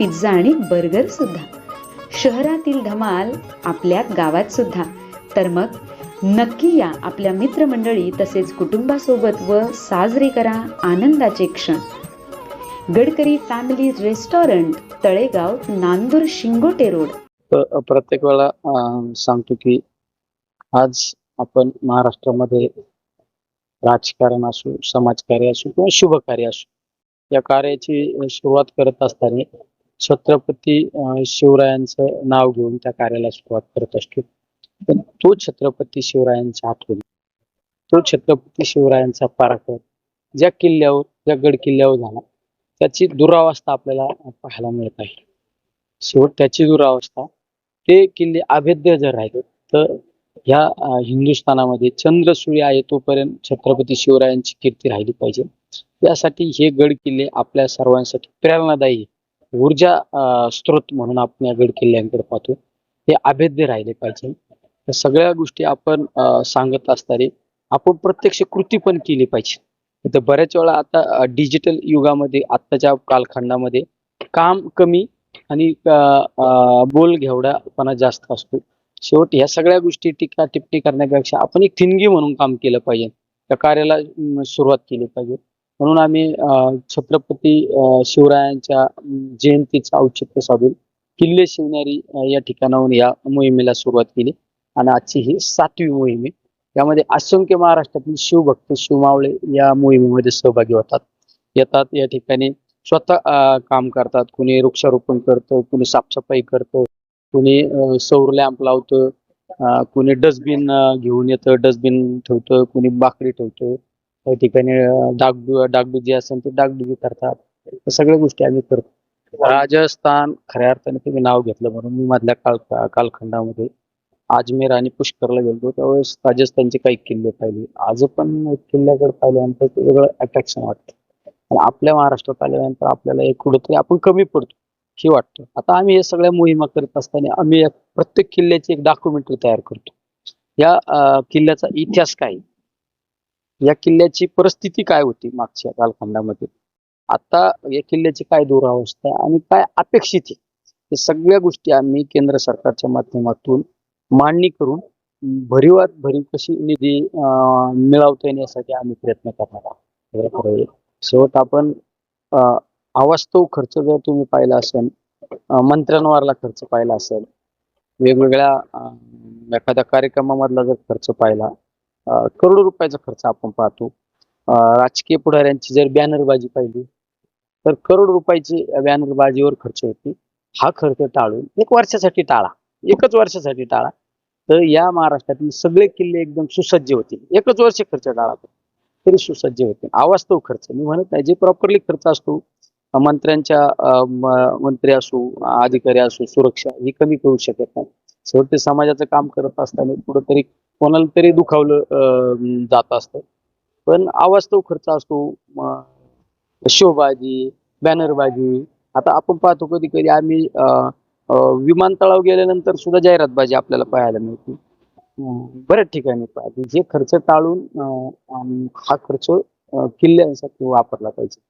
Pizza आणि burger सुद्धा. शहरातील धमाल आपल्या गावात सुद्धा. तर मग नक्की या आपल्या मित्रमंडळी तसेच कुटुंबासोबत व साजरे करा आनंदाचे क्षण. Gadkari family restaurant Talegaon Nandur Shingote road. प्रत्येक वेळा अं, सांगतो की आज आपण महाराष्ट्रामध्ये राजकारण असो समाजकार्य असो किंवा शुभकार्य असो या कार्याची सुरुवात करत असताना छत्रपती शिवरायांचं नाव घेऊन त्या कार्याला सुरुवात करत असतो. पण तो छत्रपती शिवरायांचा आठवण तो छत्रपती शिवरायांचा पराक्रम ज्या किल्ल्यावर ज्या गड किल्ल्यावर झाला त्याची दुरावस्था आपल्याला पाहायला मिळत आहे. शेवट त्याची दुरावस्था ते किल्ले अभेद्य जर राहिले तर ह्या हिंदुस्थानामध्ये चंद्र सूर्य आहे तोपर्यंत छत्रपती शिवरायांची कीर्ती राहिली पाहिजे. यासाठी हे गड किल्ले आपल्या सर्वांसाठी प्रेरणादायी ऊर्जा स्त्रोत स्रोत म्हणून आपण या गड किल्ल्यांकडे पाहतो. हे अभेद्य राहिले पाहिजे. या सगळ्या गोष्टी आपण सांगत असताना आपण प्रत्यक्ष कृती पण केली पाहिजे. तर बऱ्याच वेळा आता डिजिटल युगामध्ये आत्ताच्या कालखंडामध्ये काम कमी आणि बोल घेवडापणा जास्त असतो. शेवट ह्या सगळ्या गोष्टी टीका टिप्पणी करण्यापेक्षा आपण एक थिनगी म्हणून काम केलं पाहिजे. त्या कार्याला सुरुवात केली पाहिजे. म्हणून आम्ही छत्रपती शिवरायांच्या जयंतीचं औचित्य साधून किल्ले शिवणारी या ठिकाणाहून या मोहिमेला सुरुवात केली. आणि आजची ही सातवी मोहीम आहे. यामध्ये असंख्य महाराष्ट्रातील शिवभक्त शिवमावळे या मोहिमेमध्ये सहभागी होतात. येतात या ठिकाणी स्वतः काम करतात. कुणी वृक्षारोपण करतो कुणी साफसफाई करतो कुणी सौर लॅम्प लावतं कुणी डस्टबिन घेऊन येतं डस्टबिन ठेवतं कुणी बाकडी ठेवतं. त्या ठिकाणी अं, डाग डागडुजी असेल तर डागडुजी करतात. सगळ्या गोष्टी आम्ही करतो. राजस्थान खऱ्या अर्थाने तुम्ही नाव घेतलं म्हणून मी मधल्या काल कालखंडामध्ये अजमेर आणि पुष्करला गेलो त्यावेळेस राजस्थानचे काही किल्ले पाहिले. आज पण किल्ल्याकडे पाहिल्यानंतर वेगळं अट्रॅक्शन वाटतं. आपल्या महाराष्ट्रात आल्यानंतर आपल्याला एक कुठंतरी आपण कमी पडतो हे वाटतं. आता आम्ही हे सगळ्या मोहिमा करत असताना आम्ही प्रत्येक किल्ल्याची एक डॉक्युमेंटरी तयार करतो. या किल्ल्याचा इतिहास काय या किल्ल्याची परिस्थिती काय होती मागच्या कालखंडामध्ये? आता या किल्ल्याची काय दुरावस्था आणि काय अपेक्षित आहे? हे सगळ्या गोष्टी आम्ही केंद्र सरकारच्या माध्यमातून मांडणी करून भरीवात भरीव कशी निधी मिळवता येण्यासाठी आम्ही प्रयत्न करणार आहोत. शेवट आपण अवास्तव खर्च जर तुम्ही पाहिला असेल मंत्र्यांवरला खर्च पाहिला असेल वेगवेगळ्या एखाद्या कार्यक्रमामधला जर खर्च पाहिला करोडो रुपयाचा खर्च आपण पाहतो. राजकीय पुढाऱ्यांची जर बॅनरबाजी पाहिली तर करोड रुपयाची बॅनरबाजीवर खर्च होती हा खर्च टाळून एक वर्षासाठी टाळा. एकच वर्षासाठी टाळा. तर या महाराष्ट्रातील सगळे किल्ले एकदम सुसज्ज होतील. एकच वर्ष खर्च टाळा. तरी सुसज्ज होतील. अवास्तव खर्च. मी म्हणत नाही जे प्रॉपरली खर्च असतो मंत्र्यांच्या मंत्री असो अधिकारी असो सुरक्षा ही कमी करू शकत नाही. शेवटी समाजाचं काम करत असताना कुठंतरी कोणाला तरी दुखावलं जात असतं. पण अवास्तव खर्च असतो शोबाजी बॅनरबाजी. आता आपण पाहतो कधी कधी आम्ही विमानतळावर गेल्यानंतर सुद्धा जाहिरातबाजी आपल्याला पाहायला मिळते. बऱ्याच ठिकाणी पाहते. जे खर्च टाळून हा खर्च किल्ल्यांसाठी वापरला पाहिजे.